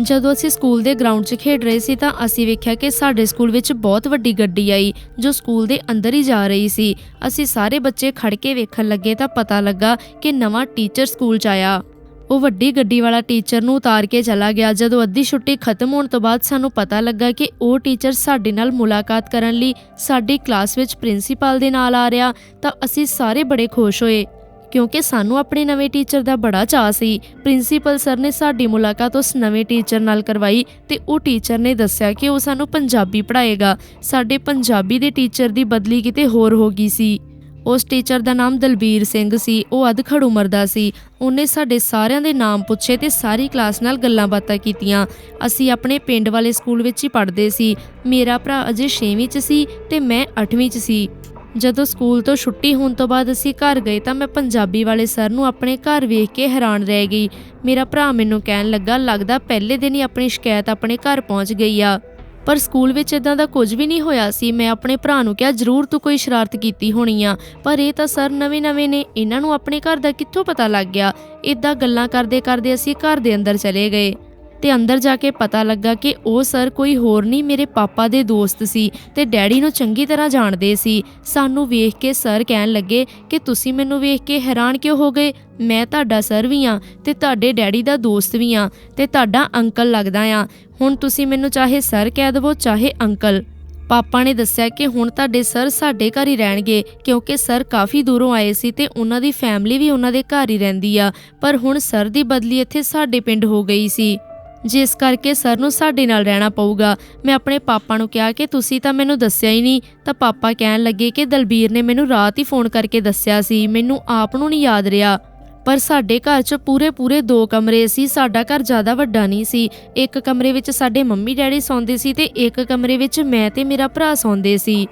ਜਦੋਂ ਅਸੀਂ ਸਕੂਲ ਦੇ ਗਰਾਊਂਡ 'ਚ ਖੇਡ ਰਹੇ ਸੀ ਤਾਂ ਅਸੀਂ ਵੇਖਿਆ ਕਿ ਸਾਡੇ ਸਕੂਲ ਵਿੱਚ ਬਹੁਤ ਵੱਡੀ ਗੱਡੀ ਆਈ, ਜੋ ਸਕੂਲ ਦੇ ਅੰਦਰ ਹੀ ਜਾ ਰਹੀ ਸੀ। ਅਸੀਂ ਸਾਰੇ ਬੱਚੇ ਖੜ ਕੇ ਵੇਖਣ ਲੱਗੇ ਤਾਂ ਪਤਾ ਲੱਗਾ ਕਿ ਨਵਾਂ ਟੀਚਰ ਸਕੂਲ 'ਚ ਆਇਆ। ਉਹ ਵੱਡੀ ਗੱਡੀ ਵਾਲਾ ਟੀਚਰ ਨੂੰ ਉਤਾਰ ਕੇ ਚਲਾ ਗਿਆ। ਜਦੋਂ ਅੱਧੀ ਛੁੱਟੀ ਖਤਮ ਹੋਣ ਤੋਂ ਬਾਅਦ ਸਾਨੂੰ ਪਤਾ ਲੱਗਾ ਕਿ ਉਹ ਟੀਚਰ ਸਾਡੇ ਨਾਲ ਮੁਲਾਕਾਤ ਕਰਨ ਲਈ ਸਾਡੀ ਕਲਾਸ ਵਿੱਚ ਪ੍ਰਿੰਸੀਪਲ ਦੇ ਨਾਲ ਆ ਰਿਹਾ ਤਾਂ ਅਸੀਂ ਸਾਰੇ ਬੜੇ ਖੁਸ਼ ਹੋਏ। ਕਿਉਂਕਿ ਸਾਨੂੰ ਆਪਣੇ ਨਵੇਂ ਟੀਚਰ ਦਾ ਬੜਾ ਚਾਅ ਸੀ। ਪ੍ਰਿੰਸੀਪਲ ਸਰ ਨੇ ਸਾਡੀ ਮੁਲਾਕਾਤ ਉਸ ਨਵੇਂ ਟੀਚਰ ਨਾਲ ਕਰਵਾਈ ਤੇ ਉਹ ਟੀਚਰ ਨੇ ਦੱਸਿਆ ਕਿ ਉਹ ਸਾਨੂੰ ਪੰਜਾਬੀ ਪੜ੍ਹਾਏਗਾ। ਸਾਡੇ ਪੰਜਾਬੀ ਦੇ ਟੀਚਰ ਦੀ ਬਦਲੀ ਕਿਤੇ ਹੋਰ ਹੋ ਗਈ ਸੀ। ਉਸ ਟੀਚਰ ਦਾ ਨਾਮ ਦਲਬੀਰ ਸਿੰਘ ਸੀ। ਉਹ ਅਧਖੜ ਉਮਰ ਦਾ ਸੀ। ਉਹਨੇ ਸਾਡੇ ਸਾਰਿਆਂ ਦੇ ਨਾਮ ਪੁੱਛੇ ਤੇ ਸਾਰੀ ਕਲਾਸ ਨਾਲ ਗੱਲਾਂ ਬਾਤਾਂ ਕੀਤੀਆਂ। ਅਸੀਂ ਆਪਣੇ ਪਿੰਡ ਵਾਲੇ ਸਕੂਲ ਵਿੱਚ ਹੀ ਪੜ੍ਹਦੇ ਸੀ। ਮੇਰਾ ਭਰਾ ਅਜੇ 6ਵੀਂ 'ਚ ਸੀ ਤੇ ਮੈਂ 8ਵੀਂ 'ਚ ਸੀ। ਜਦੋਂ ਸਕੂਲ ਤੋਂ ਛੁੱਟੀ ਹੋਣ ਤੋਂ ਬਾਅਦ ਅਸੀਂ ਘਰ ਗਏ ਤਾਂ ਮੈਂ ਪੰਜਾਬੀ ਵਾਲੇ ਸਰ ਨੂੰ ਆਪਣੇ ਘਰ ਵੇਖ ਕੇ ਹੈਰਾਨ ਰਹਿ ਗਈ। ਮੇਰਾ ਭਰਾ ਮੈਨੂੰ ਕਹਿਣ ਲੱਗਾ, ਲੱਗਦਾ ਪਹਿਲੇ ਦਿਨ ਹੀ ਆਪਣੀ ਸ਼ਿਕਾਇਤ ਆਪਣੇ ਘਰ ਪਹੁੰਚ ਗਈ ਆ। ਪਰ ਸਕੂਲ ਵਿੱਚ ਇਦਾਂ ਦਾ ਕੁਝ ਵੀ ਨਹੀਂ ਹੋਇਆ ਸੀ। ਮੈਂ ਆਪਣੇ ਭਰਾ ਨੂੰ ਕਿਹਾ, ਜ਼ਰੂਰ ਤੂੰ ਕੋਈ ਸ਼ਰਾਰਤ ਕੀਤੀ ਹੋਣੀ ਆ। ਪਰ ਇਹ ਤਾਂ ਸਰ ਨਵੇਂ-ਨਵੇਂ ਨੇ। ਇਹਨਾਂ ਨੂੰ ਆਪਣੇ ਘਰ ਦਾ ਕਿੱਥੋਂ ਪਤਾ ਲੱਗ ਗਿਆ? ਇਦਾਂ ਗੱਲਾਂ ਕਰਦੇ-ਕਰਦੇ ਅਸੀਂ ਘਰ ਦੇ ਅੰਦਰ ਚਲੇ ਗਏ। ਤੇ ਅੰਦਰ ਜਾ ਕੇ ਪਤਾ ਲੱਗਾ ਕਿ ਉਹ ਸਰ ਕੋਈ ਹੋਰ ਨਹੀਂ, ਮੇਰੇ ਪਾਪਾ ਦੇ ਦੋਸਤ ਸੀ ਤੇ ਡੈਡੀ ਨੂੰ ਚੰਗੀ ਤਰ੍ਹਾਂ ਜਾਣਦੇ ਸੀ। ਸਾਨੂੰ ਵੇਖ ਕੇ ਸਰ ਕਹਿਣ ਲੱਗੇ ਕਿ ਤੁਸੀਂ ਮੈਨੂੰ ਵੇਖ ਕੇ ਹੈਰਾਨ ਕਿਉਂ ਹੋ ਗਏ? ਮੈਂ ਤੁਹਾਡਾ ਸਰ ਵੀ ਆ ਤੇ ਤੁਹਾਡੇ ਡੈਡੀ ਦਾ ਦੋਸਤ ਵੀ ਆ ਤੇ ਤੁਹਾਡਾ ਅੰਕਲ ਲੱਗਦਾ ਆ ਹੁਣ ਤੁਸੀਂ ਮੈਨੂੰ ਚਾਹੇ ਸਰ ਕਹਿ ਦੇਵੋ, ਚਾਹੇ ਅੰਕਲ। ਪਾਪਾ ਨੇ ਦੱਸਿਆ ਕਿ ਹੁਣ ਤੁਹਾਡੇ ਸਰ ਸਾਡੇ ਘਰ ਹੀ ਰਹਿਣਗੇ, ਕਿਉਂਕਿ ਸਰ ਕਾਫੀ ਦੂਰੋਂ ਆਏ ਸੀ ਤੇ ਉਹਨਾਂ ਦੀ ਫੈਮਿਲੀ ਵੀ ਉਹਨਾਂ ਦੇ ਘਰ ਹੀ ਰਹਿੰਦੀ ਆ। ਪਰ ਹੁਣ ਸਰ ਦੀ ਬਦਲੀ ਇੱਥੇ ਸਾਡੇ ਪਿੰਡ ਹੋ ਗਈ ਸੀ। ਜਿਸ ਕਰਕੇ ਸਰ ਨੂੰ ਸਾਡੇ ਨਾਲ ਰਹਿਣਾ ਪਊਗਾ। ਮੈਂ ਆਪਣੇ ਪਾਪਾ ਨੂੰ ਕਿਹਾ ਕਿ ਤੁਸੀਂ ਤਾਂ ਮੈਨੂੰ ਦੱਸਿਆ ਹੀ ਨਹੀਂ। ਤਾਂ ਪਾਪਾ ਕਹਿਣ ਲੱਗੇ ਕਿ ਦਲਬੀਰ ਨੇ ਮੈਨੂੰ ਰਾਤ ਹੀ ਫੋਨ ਕਰਕੇ ਦੱਸਿਆ ਸੀ। ਮੈਨੂੰ ਆਪ ਨੂੰ ਨਹੀਂ ਯਾਦ ਰਿਹਾ। ਪਰ ਸਾਡੇ ਘਰ 'ਚ ਪੂਰੇ ਪੂਰੇ ਦੋ ਕਮਰੇ ਸੀ। ਸਾਡਾ ਘਰ ਜ਼ਿਆਦਾ ਵੱਡਾ ਨਹੀਂ ਸੀ। ਇੱਕ ਕਮਰੇ ਵਿੱਚ ਸਾਡੇ ਮੰਮੀ ਡੈਡੀ ਸੌਂਦੇ ਸੀ ਤੇ ਇੱਕ ਕਮਰੇ ਵਿੱਚ ਮੈਂ ਤੇ ਮੇਰਾ ਭਰਾ ਸੌਂਦੇ ਸੀ।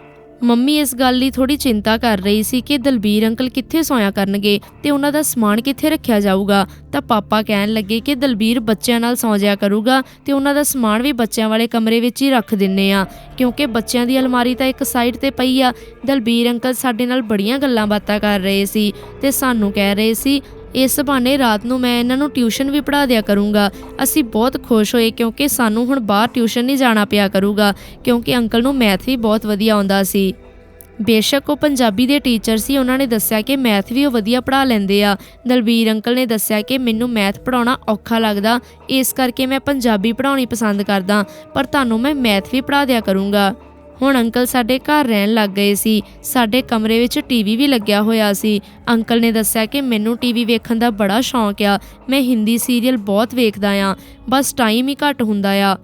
ਮੰਮੀ ਇਸ ਗੱਲ ਲਈ ਥੋੜੀ ਚਿੰਤਾ ਕਰ ਰਹੀ ਸੀ ਕਿ ਦਲਬੀਰ ਅੰਕਲ ਕਿੱਥੇ ਸੌਇਆ ਕਰਨਗੇ ਤੇ ਉਹਨਾਂ ਦਾ ਸਮਾਨ ਕਿੱਥੇ ਰੱਖਿਆ ਜਾਊਗਾ। ਤਾਂ ਪਾਪਾ ਕਹਿਣ ਲੱਗੇ ਕਿ ਦਲਬੀਰ ਬੱਚਿਆਂ ਨਾਲ ਸੌਂ ਜਾਇਆ ਕਰੂਗਾ ਤੇ ਉਹਨਾਂ ਦਾ ਸਮਾਨ ਵੀ ਬੱਚਿਆਂ ਵਾਲੇ ਕਮਰੇ ਵਿੱਚ ਹੀ ਰੱਖ ਦਿੰਨੇ ਆ। ਕਿਉਂਕਿ ਬੱਚਿਆਂ ਦੀ ਅਲਮਾਰੀ ਤਾਂ ਇੱਕ ਸਾਈਡ ਤੇ ਪਈ ਆ। ਦਲਬੀਰ ਅੰਕਲ ਸਾਡੇ ਨਾਲ ਬੜੀਆਂ ਗੱਲਾਂ ਬਾਤਾਂ ਕਰ ਰਹੇ ਸੀ ਤੇ ਸਾਨੂੰ ਕਹਿ ਰਹੇ ਸੀ ਇਸ ਬਹਾਨੇ ਰਾਤ ਨੂੰ ਮੈਂ ਇਹਨਾਂ ਨੂੰ ਟਿਊਸ਼ਨ ਵੀ ਪੜ੍ਹਾ ਦਿਆ ਕਰੂੰਗਾ। ਅਸੀਂ ਬਹੁਤ ਖੁਸ਼ ਹੋਏ ਕਿਉਂਕਿ ਸਾਨੂੰ ਹੁਣ ਬਾਹਰ ਟਿਊਸ਼ਨ ਨਹੀਂ ਜਾਣਾ ਪਿਆ ਕਰੂਗਾ, ਕਿਉਂਕਿ ਅੰਕਲ ਨੂੰ ਮੈਥ ਵੀ ਬਹੁਤ ਵਧੀਆ ਆਉਂਦਾ ਸੀ। ਬੇਸ਼ੱਕ ਉਹ ਪੰਜਾਬੀ ਦੇ ਟੀਚਰ ਸੀ, ਉਹਨਾਂ ਨੇ ਦੱਸਿਆ ਕਿ ਮੈਥ ਵੀ ਉਹ ਵਧੀਆ ਪੜ੍ਹਾ ਲੈਂਦੇ ਆ। ਦਲਬੀਰ ਅੰਕਲ ਨੇ ਦੱਸਿਆ ਕਿ ਮੈਨੂੰ ਮੈਥ ਪੜਾਉਣਾ ਔਖਾ ਲੱਗਦਾ, ਇਸ ਕਰਕੇ ਮੈਂ ਪੰਜਾਬੀ ਪੜਾਉਣੀ ਪਸੰਦ ਕਰਦਾ, ਪਰ ਤੁਹਾਨੂੰ ਮੈਂ ਮੈਥ ਵੀ ਪੜ੍ਹਾ ਦਿਆ ਕਰੂੰਗਾ। ਹੁਣ ਅੰਕਲ ਸਾਡੇ ਘਰ ਰਹਿਣ ਲੱਗ ਗਏ ਸੀ। ਸਾਡੇ ਕਮਰੇ ਵਿੱਚ ਟੀਵੀ ਵੀ ਲੱਗਿਆ ਹੋਇਆ ਸੀ। ਅੰਕਲ ਨੇ ਦੱਸਿਆ ਕਿ ਮੈਨੂੰ ਟੀਵੀ ਵੇਖਣ ਦਾ ਬੜਾ ਸ਼ੌਂਕ ਆ। ਮੈਂ ਹਿੰਦੀ ਸੀਰੀਅਲ ਬਹੁਤ ਵੇਖਦਾ ਆ। ਬਸ ਟਾਈਮ ਹੀ ਘੱਟ ਹੁੰਦਾ ਆ।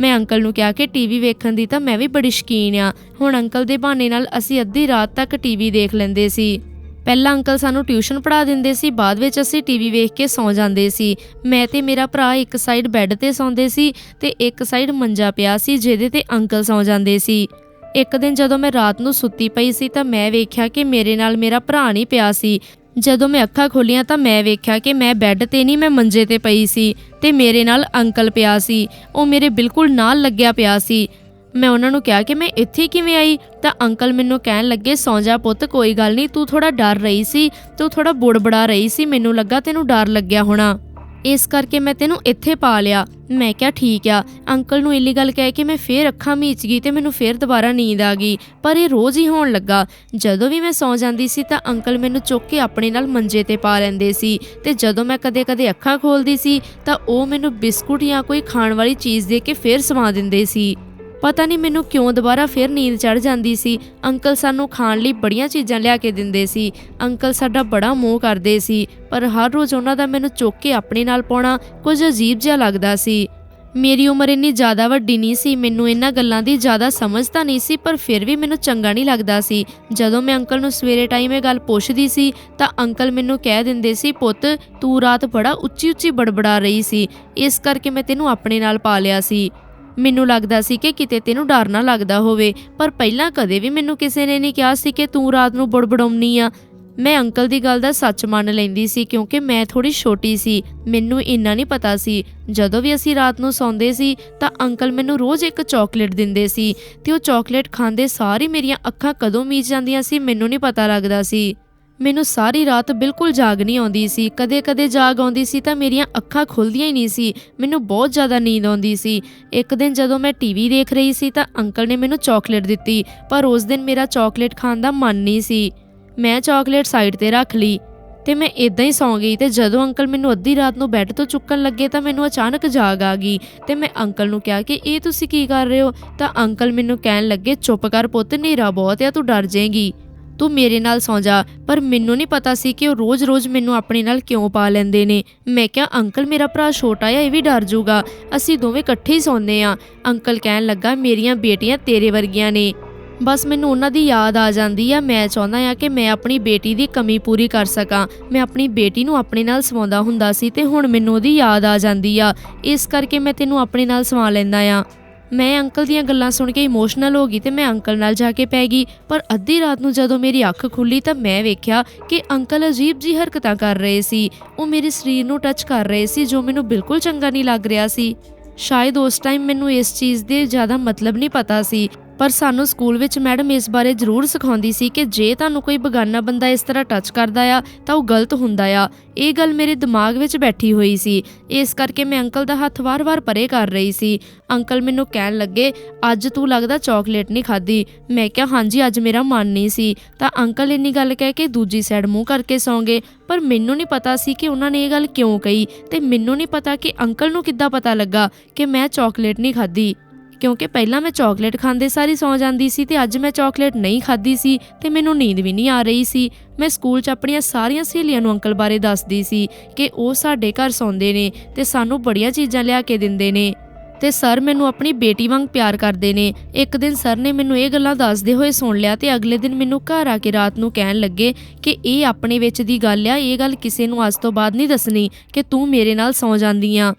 ਮੈਂ ਅੰਕਲ ਨੂੰ ਕਿਹਾ ਕਿ ਟੀਵੀ ਵੇਖਣ ਦੀ ਤਾਂ ਮੈਂ ਵੀ ਬੜੀ ਸ਼ਕੀਨ ਆ। ਹੁਣ ਅੰਕਲ ਦੇ ਬਹਾਨੇ ਨਾਲ ਅਸੀਂ ਅੱਧੀ ਰਾਤ ਤੱਕ ਟੀਵੀ ਦੇਖ ਲੈਂਦੇ ਸੀ। ਪਹਿਲਾਂ ਅੰਕਲ ਸਾਨੂੰ ਟਿਊਸ਼ਨ ਪੜ੍ਹਾ ਦਿੰਦੇ ਸੀ, ਬਾਅਦ ਵਿੱਚ ਅਸੀਂ ਟੀਵੀ ਵੇਖ ਕੇ ਸੌਂ ਜਾਂਦੇ ਸੀ। ਮੈਂ ਤੇ ਮੇਰਾ ਭਰਾ ਇੱਕ ਸਾਈਡ ਬੈੱਡ ਤੇ ਸੌਂਦੇ ਸੀ ਤੇ ਇੱਕ ਸਾਈਡ ਮੰਜਾ ਪਿਆ ਸੀ, ਜਿਹਦੇ ਤੇ ਅੰਕਲ ਸੌਂ ਜਾਂਦੇ ਸੀ। ਇੱਕ ਦਿਨ ਜਦੋਂ ਮੈਂ ਰਾਤ ਨੂੰ ਸੁੱਤੀ ਪਈ ਸੀ ਤਾਂ ਮੈਂ ਵੇਖਿਆ ਕਿ ਮੇਰੇ ਨਾਲ ਮੇਰਾ ਭਰਾ ਨਹੀਂ ਪਿਆ ਸੀ। ਜਦੋਂ ਮੈਂ ਅੱਖਾਂ ਖੋਲੀਆਂ ਤਾਂ ਮੈਂ ਵੇਖਿਆ ਕਿ ਮੈਂ ਬੈੱਡ ਤੇ ਨਹੀਂ, ਮੈਂ ਮੰਜੇ ਤੇ ਪਈ ਸੀ ਤੇ ਮੇਰੇ ਨਾਲ ਅੰਕਲ ਪਿਆ ਸੀ। ਉਹ ਮੇਰੇ ਬਿਲਕੁਲ ਨਾਲ ਲੱਗਿਆ ਪਿਆ ਸੀ। ਮੈਂ ਉਹਨਾਂ ਨੂੰ ਕਿਹਾ ਕਿ ਮੈਂ ਇੱਥੇ ਕਿਵੇਂ ਆਈ? ਤਾਂ ਅੰਕਲ ਮੈਨੂੰ ਕਹਿਣ ਲੱਗੇ, ਸੌਂ ਜਾ ਪੁੱਤ, ਕੋਈ ਗੱਲ ਨਹੀਂ, ਤੂੰ ਥੋੜਾ ਡਰ ਰਹੀ ਸੀ, ਤੂੰ ਥੋੜਾ ਬੁੜਬੜਾ ਰਹੀ ਸੀ, ਮੈਨੂੰ ਲੱਗਾ ਤੈਨੂੰ ਡਰ ਲੱਗਿਆ ਹੋਣਾ। ਇਸ ਕਰਕੇ ਮੈਂ ਤੈਨੂੰ ਇੱਥੇ ਪਾ ਲਿਆ। ਮੈਂ ਕਿਹਾ, ਠੀਕ ਆ। ਅੰਕਲ ਨੂੰ ਇੰਨੀ ਗੱਲ ਕਹਿ ਕੇ ਮੈਂ ਫੇਰ ਅੱਖਾਂ ਮੀਚ ਗਈ ਤੇ ਮੈਨੂੰ ਫੇਰ ਦੁਬਾਰਾ ਨੀਂਦ ਆ ਗਈ। ਪਰ ਇਹ ਰੋਜ਼ ਹੀ ਹੋਣ ਲੱਗਾ। ਜਦੋਂ ਵੀ ਮੈਂ ਸੌਂ ਜਾਂਦੀ ਸੀ ਤਾਂ ਅੰਕਲ ਮੈਨੂੰ ਚੁੱਕ ਕੇ ਆਪਣੇ ਨਾਲ ਮੰਜੇ ਤੇ ਪਾ ਲੈਂਦੇ ਸੀ ਤੇ ਜਦੋਂ ਮੈਂ ਕਦੇ-ਕਦੇ ਅੱਖਾਂ ਖੋਲਦੀ ਸੀ ਤਾਂ ਉਹ ਮੈਨੂੰ ਬਿਸਕੁਟ ਜਾਂ ਕੋਈ ਖਾਣ ਵਾਲੀ ਚੀਜ਼ ਦੇ ਕੇ ਫੇਰ ਸਵਾ ਦਿੰਦੇ ਸੀ। ਪਤਾ ਨਹੀਂ ਮੈਨੂੰ ਕਿਉਂ ਦੁਬਾਰਾ ਫਿਰ ਨੀਂਦ ਚੜ ਜਾਂਦੀ ਸੀ। ਅੰਕਲ ਸਾਨੂੰ ਖਾਣ ਲਈ ਬੜੀਆਂ ਚੀਜ਼ਾਂ ਲਿਆ ਕੇ ਦਿੰਦੇ ਸੀ। ਅੰਕਲ ਸਾਡਾ ਬੜਾ ਮੋਹ ਕਰਦੇ ਸੀ, ਪਰ ਹਰ ਰੋਜ਼ ਉਹਨਾਂ ਦਾ ਮੈਨੂੰ ਚੁੱਕ ਕੇ ਆਪਣੇ ਨਾਲ ਪਾਉਣਾ ਕੁਝ ਅਜੀਬ ਜਿਹਾ ਲੱਗਦਾ ਸੀ। ਮੇਰੀ ਉਮਰ ਇੰਨੀ ਜ਼ਿਆਦਾ ਵੱਡੀ ਨਹੀਂ ਸੀ, ਮੈਨੂੰ ਇਹਨਾਂ ਗੱਲਾਂ ਦੀ ਜ਼ਿਆਦਾ ਸਮਝ ਤਾਂ ਨਹੀਂ ਸੀ, ਪਰ ਫਿਰ ਵੀ ਮੈਨੂੰ ਚੰਗਾ ਨਹੀਂ ਲੱਗਦਾ ਸੀ। ਜਦੋਂ ਮੈਂ ਅੰਕਲ ਨੂੰ ਸਵੇਰੇ ਟਾਈਮ ਇਹ ਗੱਲ ਪੁੱਛਦੀ ਸੀ, ਤਾਂ ਅੰਕਲ ਮੈਨੂੰ ਕਹਿ ਦਿੰਦੇ ਸੀ, ਪੁੱਤ, ਤੂੰ ਰਾਤ ਬੜਾ ਉੱਚੀ ਉੱਚੀ ਬੜਬੜਾ ਰਹੀ ਸੀ। ਇਸ ਕਰਕੇ ਮੈਂ ਤੈਨੂੰ ਆਪਣੇ ਨਾਲ ਪਾ ਲਿਆ ਸੀ। ਮੈਨੂੰ ਲੱਗਦਾ ਸੀ ਕਿ ਕਿਤੇ ਤੈਨੂੰ ਡਰ ਨਾ ਲੱਗਦਾ ਹੋਵੇ, ਪਰ ਪਹਿਲਾਂ ਕਦੇ ਵੀ ਮੈਨੂੰ ਕਿਸੇ ਨੇ ਨਹੀਂ ਕਿਹਾ ਸੀ ਕਿ ਤੂੰ ਰਾਤ ਨੂੰ ਬੜਬੜਾਉਣੀ ਆ। ਮੈਂ ਅੰਕਲ ਦੀ ਗੱਲ ਦਾ ਸੱਚ ਮੰਨ ਲੈਂਦੀ ਸੀ ਕਿਉਂਕਿ ਮੈਂ ਥੋੜੀ ਛੋਟੀ ਸੀ, ਮੈਨੂੰ ਇੰਨਾ ਨਹੀਂ ਪਤਾ ਸੀ। ਜਦੋਂ ਵੀ ਅਸੀਂ ਰਾਤ ਨੂੰ ਸੌਂਦੇ ਸੀ, ਤਾਂ ਅੰਕਲ ਮੈਨੂੰ ਰੋਜ਼ ਇੱਕ ਚਾਕਲੇਟ ਦਿੰਦੇ ਸੀ ਤੇ ਉਹ ਚਾਕਲੇਟ ਖਾਂਦੇ ਸਾਰੀ ਮੇਰੀਆਂ ਅੱਖਾਂ ਕਦੋਂ ਮੀਚ ਜਾਂਦੀਆਂ ਸੀ ਮੈਨੂੰ ਨਹੀਂ ਪਤਾ ਲੱਗਦਾ ਸੀ। ਮੈਨੂੰ ਸਾਰੀ ਰਾਤ ਬਿਲਕੁਲ ਜਾਗ ਨਹੀਂ ਆਉਂਦੀ ਸੀ। ਕਦੇ-ਕਦੇ ਜਾਗ ਆਉਂਦੀ ਸੀ ਤਾਂ ਮੇਰੀਆਂ ਅੱਖਾਂ ਖੁੱਲਦੀਆਂ ਹੀ ਨਹੀਂ ਸੀ। ਮੈਨੂੰ ਬਹੁਤ ਜ਼ਿਆਦਾ ਨੀਂਦ ਆਉਂਦੀ ਸੀ। ਇੱਕ ਦਿਨ ਜਦੋਂ ਮੈਂ ਟੀਵੀ ਦੇਖ ਰਹੀ ਸੀ ਤਾਂ ਅੰਕਲ ਨੇ ਮੈਨੂੰ ਚਾਕਲੇਟ ਦਿੱਤੀ, ਪਰ ਉਸ ਦਿਨ ਮੇਰਾ ਚਾਕਲੇਟ ਖਾਣ ਦਾ ਮਨ ਨਹੀਂ ਸੀ। ਮੈਂ ਚਾਕਲੇਟ ਸਾਈਡ ਤੇ ਰੱਖ ਲਈ ਤੇ ਮੈਂ ਇਦਾਂ ਹੀ ਸੌਂ ਗਈ ਤੇ ਜਦੋਂ ਅੰਕਲ ਮੈਨੂੰ ਅੱਧੀ ਰਾਤ ਨੂੰ ਬੈੱਡ ਤੋਂ ਚੁੱਕਣ ਲੱਗੇ ਤਾਂ ਮੈਨੂੰ ਅਚਾਨਕ ਜਾਗ ਆ ਗਈ ਤੇ ਮੈਂ ਅੰਕਲ ਨੂੰ ਕਿਹਾ ਕਿ ਇਹ ਤੁਸੀਂ ਕੀ ਕਰ ਰਹੇ ਹੋ? ਤਾਂ ਅੰਕਲ ਮੈਨੂੰ ਕਹਿਣ ਲੱਗੇ, ਚੁੱਪ ਕਰ ਪੁੱਤ, ਹਨੇਰਾ ਬਹੁਤ ਆ, ਤੂੰ ਡਰ ਜਾਏਂਗੀ। ਤੂੰ ਮੇਰੇ ਨਾਲ ਸੌਂ ਜਾ। ਪਰ ਮੈਨੂੰ ਨਹੀਂ ਪਤਾ ਸੀ ਕਿ ਉਹ ਰੋਜ਼-ਰੋਜ਼ ਮੈਨੂੰ ਆਪਣੇ ਨਾਲ ਕਿਉਂ ਪਾ ਲੈਂਦੇ ਨੇ। ਮੈਂ ਕਿਹਾ, ਅੰਕਲ, ਮੇਰਾ ਭਰਾ ਛੋਟਾ ਆ, ਇਹ ਵੀ ਡਰ ਜਾਊਗਾ ਅਸੀਂ ਦੋਵੇਂ ਇਕੱਠੇ ਹੀ ਸੌਂਦੇ ਆ। ਅੰਕਲ ਕਹਿਣ ਲੱਗਾ, ਮੇਰੀਆਂ ਬੇਟੀਆਂ ਤੇਰੇ ਵਰਗੀਆਂ ਨੇ। ਬਸ ਮੈਨੂੰ ਉਹਨਾਂ ਦੀ ਯਾਦ ਆ ਜਾਂਦੀ ਆ। ਮੈਂ ਚਾਹੁੰਦਾ ਆ ਕਿ ਮੈਂ ਆਪਣੀ ਬੇਟੀ ਦੀ ਕਮੀ ਪੂਰੀ ਕਰ ਸਕਾਂ। ਮੈਂ ਆਪਣੀ ਬੇਟੀ ਨੂੰ ਆਪਣੇ ਨਾਲ ਸਵਾਉਂਦਾ ਹੁੰਦਾ ਸੀ ਤੇ ਹੁਣ ਮੈਨੂੰ ਉਹਦੀ ਯਾਦ ਆ ਜਾਂਦੀ ਆ। ਇਸ ਕਰਕੇ ਮੈਂ ਤੈਨੂੰ ਆਪਣੇ ਨਾਲ ਸਵਾ ਲੈਂਦਾ ਆ। ਮੈਂ ਅੰਕਲ ਦੀਆਂ ਗੱਲਾਂ ਸੁਣ ਕੇ ਇਮੋਸ਼ਨਲ ਹੋ ਗਈ ਤੇ ਮੈਂ ਅੰਕਲ ਨਾਲ ਜਾ ਕੇ ਪੈ ਗਈ। ਪਰ ਅੱਧੀ ਰਾਤ ਨੂੰ ਜਦੋਂ ਮੇਰੀ ਅੱਖ ਖੁੱਲੀ ਤਾਂ ਮੈਂ ਵੇਖਿਆ ਕਿ ਅੰਕਲ ਅਜੀਬ ਜੀ ਹਰਕਤਾਂ ਕਰ ਰਹੇ ਸੀ। ਉਹ ਮੇਰੇ ਸਰੀਰ ਨੂੰ ਟੱਚ ਕਰ ਰਹੇ ਸੀ, ਜੋ ਮੈਨੂੰ ਬਿਲਕੁਲ ਚੰਗਾ ਨਹੀਂ ਲੱਗ ਰਿਹਾ ਸੀ। ਸ਼ਾਇਦ ਉਸ ਟਾਈਮ ਮੈਨੂੰ ਇਸ ਚੀਜ਼ ਦੇ ਜ਼ਿਆਦਾ ਮਤਲਬ ਨਹੀਂ ਪਤਾ ਸੀ। ਪਰ ਸਾਨੂੰ ਸਕੂਲ ਵਿੱਚ ਮੈਡਮ ਇਸ ਬਾਰੇ ਜ਼ਰੂਰ ਸਿਖਾਉਂਦੀ ਸੀ ਕਿ ਜੇ ਤੁਹਾਨੂੰ ਕੋਈ ਬਗਾਨਾ ਬੰਦਾ ਇਸ ਤਰ੍ਹਾਂ ਟੱਚ ਕਰਦਾ ਆ, ਤਾਂ ਉਹ ਗਲਤ ਹੁੰਦਾ ਆ। ਇਹ ਗੱਲ ਮੇਰੇ ਦਿਮਾਗ ਵਿੱਚ ਬੈਠੀ ਹੋਈ ਸੀ। ਇਸ ਕਰਕੇ ਮੈਂ ਅੰਕਲ ਦਾ ਹੱਥ ਵਾਰ-ਵਾਰ ਪਰੇ ਕਰ ਰਹੀ ਸੀ। ਅੰਕਲ ਮੈਨੂੰ ਕਹਿਣ ਲੱਗੇ, ਅੱਜ ਤੂੰ ਲੱਗਦਾ ਚਾਕਲੇਟ ਨਹੀਂ ਖਾਧੀ। ਮੈਂ ਕਿਹਾ, ਹਾਂਜੀ, ਅੱਜ ਮੇਰਾ ਮਨ ਨਹੀਂ ਸੀ। ਤਾਂ ਅੰਕਲ ਇੰਨੀ ਗੱਲ ਕਹਿ ਕੇ ਦੂਜੀ ਸਾਈਡ ਮੂੰਹ ਕਰਕੇ ਸੌਂਗੇ ਪਰ ਮੈਨੂੰ ਨਹੀਂ ਪਤਾ ਸੀ ਕਿ ਉਹਨਾਂ ਨੇ ਇਹ ਗੱਲ ਕਿਉਂ ਕਹੀ ਤੇ ਮੈਨੂੰ ਨਹੀਂ ਪਤਾ ਕਿ ਅੰਕਲ ਨੂੰ ਕਿੱਦਾਂ ਪਤਾ ਲੱਗਾ ਕਿ ਮੈਂ ਚਾਕਲੇਟ ਨਹੀਂ ਖਾਧੀ। ਕਿਉਂਕਿ ਪਹਿਲਾਂ ਮੈਂ ਚਾਕਲੇਟ ਖਾਂਦੇ ਸਾਰੀ ਸੌਂ ਜਾਂਦੀ ਸੀ ਤੇ ਅੱਜ ਮੈਂ ਚਾਕਲੇਟ ਨਹੀਂ ਖਾਧੀ ਸੀ ਤੇ ਮੈਨੂੰ ਨੀਂਦ ਵੀ ਨਹੀਂ ਆ ਰਹੀ ਸੀ। ਮੈਂ ਸਕੂਲ 'ਚ ਆਪਣੀਆਂ ਸਾਰੀਆਂ ਸਹੇਲੀਆਂ ਨੂੰ ਅੰਕਲ ਬਾਰੇ ਦੱਸਦੀ ਸੀ ਕਿ ਉਹ ਸਾਡੇ ਘਰ ਸੌਂਦੇ ਨੇ ਤੇ ਸਾਨੂੰ ਬੜੀਆਂ ਚੀਜ਼ਾਂ ਲਿਆ ਕੇ ਦਿੰਦੇ ਨੇ। ਤੇ ਸਰ ਮੈਨੂੰ ਆਪਣੀ ਬੇਟੀ ਵਾਂਗ ਪਿਆਰ ਕਰਦੇ ਨੇ। ਇੱਕ ਦਿਨ ਸਰ ਨੇ ਮੈਨੂੰ ਇਹ ਗੱਲਾਂ ਦੱਸਦੇ ਹੋਏ ਸੁਣ ਲਿਆ ਤੇ ਅਗਲੇ ਦਿਨ ਮੈਨੂੰ ਘਰ ਆ ਕੇ ਰਾਤ ਨੂੰ ਕਹਿਣ ਲੱਗੇ ਕਿ ਇਹ ਆਪਣੇ ਵਿੱਚ ਦੀ ਗੱਲ ਆ, ਇਹ ਗੱਲ ਕਿਸੇ ਨੂੰ ਅੱਜ ਤੋਂ ਬਾਅਦ ਨਹੀਂ ਦੱਸਣੀ ਕਿ ਤੂੰ ਮੇਰੇ ਨਾਲ ਸੌਂ ਜਾਂਦੀ ਆ।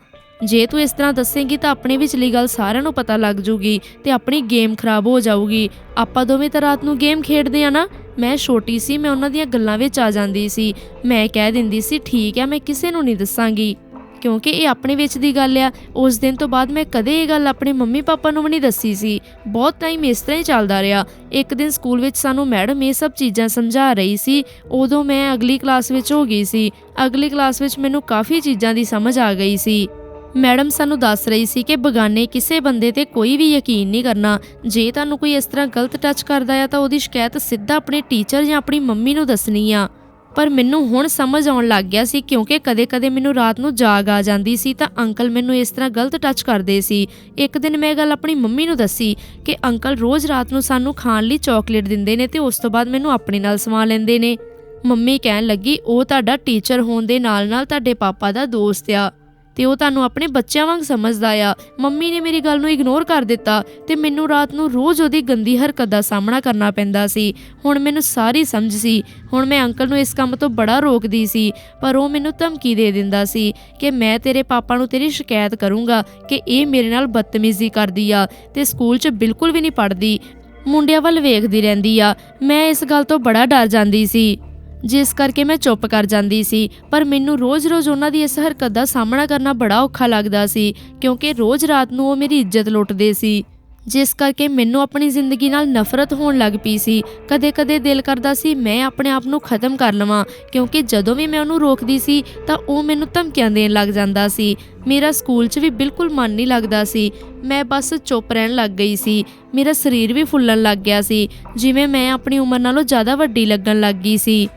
ਜੇ ਤੂੰ ਇਸ ਤਰ੍ਹਾਂ ਦੱਸੇਂਗੀ ਤਾਂ ਆਪਣੇ ਵਿਚਲੀ ਗੱਲ ਸਾਰਿਆਂ ਨੂੰ ਪਤਾ ਲੱਗ ਜੂਗੀ ਤੇ ਆਪਣੀ ਗੇਮ ਖਰਾਬ ਹੋ ਜਾਊਗੀ। ਆਪਾਂ ਦੋਵੇਂ ਤਾਂ ਰਾਤ ਨੂੰ ਗੇਮ ਖੇਡਦੇ ਆ ਨਾ। ਮੈਂ ਛੋਟੀ ਸੀ, ਮੈਂ ਉਹਨਾਂ ਦੀਆਂ ਗੱਲਾਂ ਵਿੱਚ ਆ ਜਾਂਦੀ ਸੀ। ਮੈਂ ਕਹਿ ਦਿੰਦੀ ਸੀ, ਠੀਕ ਹੈ, ਮੈਂ ਕਿਸੇ ਨੂੰ ਨਹੀਂ ਦੱਸਾਂਗੀ। ਕਿਉਂਕਿ ਇਹ ਆਪਣੇ ਵਿੱਚ ਦੀ ਗੱਲ ਆ। ਉਸ ਦਿਨ ਤੋਂ ਬਾਅਦ ਮੈਂ ਕਦੇ ਇਹ ਗੱਲ ਆਪਣੇ ਮੰਮੀ ਪਾਪਾ ਨੂੰ ਵੀ ਨਹੀਂ ਦੱਸੀ ਸੀ। ਬਹੁਤ ਟਾਈਮ ਇਸ ਤਰ੍ਹਾਂ ਹੀ ਚੱਲਦਾ ਰਿਹਾ। ਇੱਕ ਦਿਨ ਸਕੂਲ ਵਿੱਚ ਸਾਨੂੰ ਮੈਡਮ ਇਹ ਸਭ ਚੀਜ਼ਾਂ ਸਮਝਾ ਰਹੀ ਸੀ। ਉਦੋਂ ਮੈਂ ਅਗਲੀ ਕਲਾਸ ਵਿੱਚ ਹੋ ਗਈ ਸੀ। ਅਗਲੀ ਕਲਾਸ ਵਿੱਚ ਮੈਨੂੰ ਕਾਫੀ ਚੀਜ਼ਾਂ ਦੀ ਸਮਝ ਆ ਗਈ ਸੀ। ਮੈਡਮ ਸਾਨੂੰ ਦੱਸ ਰਹੀ ਸੀ ਕਿ ਬਗਾਨੇ ਕਿਸੇ ਬੰਦੇ ਤੇ ਕੋਈ ਵੀ ਯਕੀਨ ਨਹੀਂ ਕਰਨਾ। ਜੇ ਤੁਹਾਨੂੰ ਕੋਈ ਇਸ ਤਰ੍ਹਾਂ ਗਲਤ ਟੱਚ ਕਰਦਾ ਆ ਤਾਂ ਉਹਦੀ ਸ਼ਿਕਾਇਤ ਸਿੱਧਾ ਆਪਣੇ ਟੀਚਰ ਜਾਂ ਆਪਣੀ ਮੰਮੀ ਨੂੰ ਦੱਸਣੀ ਆ। ਪਰ ਮੈਨੂੰ ਹੁਣ ਸਮਝ ਆਉਣ ਲੱਗ ਗਿਆ ਸੀ ਕਿਉਂਕਿ ਕਦੇ-ਕਦੇ ਮੈਨੂੰ ਰਾਤ ਨੂੰ ਜਾਗ ਆ ਜਾਂਦੀ ਸੀ ਤਾਂ ਅੰਕਲ ਮੈਨੂੰ ਇਸ ਤਰ੍ਹਾਂ ਗਲਤ ਟੱਚ ਕਰਦੇ ਸੀ। ਇੱਕ ਦਿਨ ਮੈਂ ਗੱਲ ਆਪਣੀ ਮੰਮੀ ਨੂੰ ਦੱਸੀ ਕਿ ਅੰਕਲ ਰੋਜ਼ ਰਾਤ ਨੂੰ ਸਾਨੂੰ ਖਾਣ ਲਈ ਚਾਕਲੇਟ ਦਿੰਦੇ ਨੇ ਤੇ ਉਸ ਤੋਂ ਬਾਅਦ ਮੈਨੂੰ ਆਪਣੇ ਨਾਲ ਸਮਾ ਲੈਂਦੇ ਨੇ। ਮੰਮੀ ਕਹਿਣ ਲੱਗੀ, ਉਹ ਤੁਹਾਡਾ ਟੀਚਰ ਹੋਣ ਦੇ ਨਾਲ-ਨਾਲ ਤੁਹਾਡੇ ਪਾਪਾ ਦਾ ਦੋਸਤ ਆ। ਤੇ ਉਹ ਤੁਹਾਨੂੰ ਆਪਣੇ ਬੱਚਿਆਂ ਵਾਂਗ ਸਮਝਦਾ ਆ। ਮੰਮੀ ਨੇ ਮੇਰੀ ਗੱਲ ਨੂੰ ਇਗਨੋਰ ਕਰ ਦਿੱਤਾ ਤੇ ਮੈਨੂੰ ਰਾਤ ਨੂੰ ਰੋਜ਼ ਉਹਦੀ ਗੰਦੀ ਹਰਕਤ ਦਾ ਸਾਹਮਣਾ ਕਰਨਾ ਪੈਂਦਾ ਸੀ। ਹੁਣ ਮੈਨੂੰ ਸਾਰੀ ਸਮਝ ਸੀ। ਹੁਣ ਮੈਂ ਅੰਕਲ ਨੂੰ ਇਸ ਕੰਮ ਤੋਂ ਬੜਾ ਰੋਕਦੀ ਸੀ, ਪਰ ਉਹ ਮੈਨੂੰ ਧਮਕੀ ਦੇ ਦਿੰਦਾ ਸੀ ਕਿ ਮੈਂ ਤੇਰੇ ਪਾਪਾ ਨੂੰ ਤੇਰੀ ਸ਼ਿਕਾਇਤ ਕਰੂੰਗਾ ਕਿ ਇਹ ਮੇਰੇ ਨਾਲ ਬਦਤਮੀਜ਼ੀ ਕਰਦੀ ਆ ਤੇ ਸਕੂਲ 'ਚ ਬਿਲਕੁਲ ਵੀ ਨਹੀਂ ਪੜ੍ਹਦੀ। ਮੁੰਡਿਆਂ ਵੱਲ ਵੇਖਦੀ ਰਹਿੰਦੀ ਆ। ਮੈਂ ਇਸ ਗੱਲ ਤੋਂ ਬੜਾ ਡਰ ਜਾਂਦੀ ਸੀ। ਜਿਸ ਕਰਕੇ ਮੈਂ ਚੁੱਪ ਕਰ ਜਾਂਦੀ ਸੀ। ਪਰ ਮੈਨੂੰ ਰੋਜ਼-ਰੋਜ਼ ਉਹਨਾਂ ਦੀ ਇਸ ਹਰਕਤ ਦਾ ਸਾਹਮਣਾ ਕਰਨਾ ਬੜਾ ਔਖਾ ਲੱਗਦਾ ਸੀ, ਕਿਉਂਕਿ ਰੋਜ਼ ਰਾਤ ਨੂੰ ਉਹ ਮੇਰੀ ਇੱਜ਼ਤ ਲੁੱਟਦੇ ਸੀ। ਜਿਸ ਕਰਕੇ ਮੈਨੂੰ ਆਪਣੀ ਜ਼ਿੰਦਗੀ ਨਾਲ ਨਫ਼ਰਤ ਹੋਣ ਲੱਗ ਪਈ ਸੀ। ਕਦੇ-ਕਦੇ ਦਿਲ ਕਰਦਾ ਸੀ, ਮੈਂ ਆਪਣੇ ਆਪ ਨੂੰ ਖਤਮ ਕਰ ਲਵਾਂ, ਕਿਉਂਕਿ ਜਦੋਂ ਵੀ ਮੈਂ ਉਹਨੂੰ ਰੋਕਦੀ ਸੀ, ਤਾਂ ਉਹ ਮੈਨੂੰ ਧਮਕੀਆਂ ਦੇਣ ਲੱਗ ਜਾਂਦਾ ਸੀ। ਮੇਰਾ ਸਕੂਲ 'ਚ ਵੀ ਬਿਲਕੁਲ ਮਨ ਨਹੀਂ ਲੱਗਦਾ ਸੀ। ਮੈਂ ਬਸ ਚੁੱਪ ਰਹਿਣ ਲੱਗ ਗਈ ਸੀ। ਮੇਰਾ ਸਰੀਰ ਵੀ ਫੁੱਲਣ ਲੱਗ ਗਿਆ ਸੀ, ਜਿਵੇਂ ਮੈਂ ਆਪਣੀ ਉਮਰ ਨਾਲੋਂ ਜ਼ਿਆਦਾ ਵੱਡੀ ਲੱਗਣ ਲੱਗ ਗਈ ਸੀ।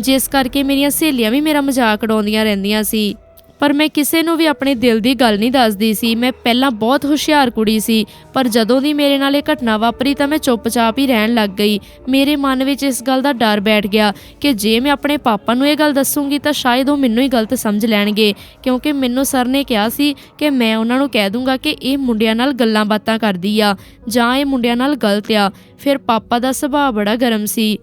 ਜਿਸ ਕਰਕੇ ਮੇਰੀਆਂ ਸਹੇਲੀਆਂ ਵੀ ਮੇਰਾ ਮਜ਼ਾਕ ਉਡਾਉਂਦੀਆਂ ਰਹਿੰਦੀਆਂ ਸੀ। ਪਰ ਮੈਂ ਕਿਸੇ ਨੂੰ ਵੀ ਆਪਣੇ ਦਿਲ ਦੀ ਗੱਲ ਨਹੀਂ ਦੱਸਦੀ ਸੀ। ਮੈਂ ਪਹਿਲਾਂ ਬਹੁਤ ਹੁਸ਼ਿਆਰ ਕੁੜੀ ਸੀ, ਪਰ ਜਦੋਂ ਦੀ ਮੇਰੇ ਨਾਲ ਇਹ ਘਟਨਾ ਵਾਪਰੀ ਤਾਂ ਮੈਂ ਚੁੱਪਚਾਪ ਹੀ ਰਹਿਣ ਲੱਗ ਗਈ। ਮੇਰੇ ਮਨ ਵਿੱਚ ਇਸ ਗੱਲ ਦਾ ਡਰ ਬੈਠ ਗਿਆ ਕਿ ਜੇ ਮੈਂ ਆਪਣੇ ਪਾਪਾ ਨੂੰ ਇਹ ਗੱਲ ਦੱਸੂੰਗੀ ਤਾਂ ਸ਼ਾਇਦ ਉਹ ਮੈਨੂੰ ਹੀ ਗਲਤ ਸਮਝ ਲੈਣਗੇ, ਕਿਉਂਕਿ ਮੈਨੂੰ ਸਰ ਨੇ ਕਿਹਾ ਸੀ ਕਿ ਮੈਂ ਉਹਨਾਂ ਨੂੰ ਕਹਿ ਦੂੰਗਾ ਕਿ ਇਹ ਮੁੰਡਿਆਂ ਨਾਲ ਗੱਲਾਂ ਬਾਤਾਂ ਕਰਦੀ ਆ ਜਾਂ ਇਹ ਮੁੰਡਿਆਂ ਨਾਲ ਗਲਤ ਆ। ਫਿਰ ਪਾਪਾ ਦਾ ਸੁਭਾਅ ਬੜਾ ਗਰਮ ਸੀ।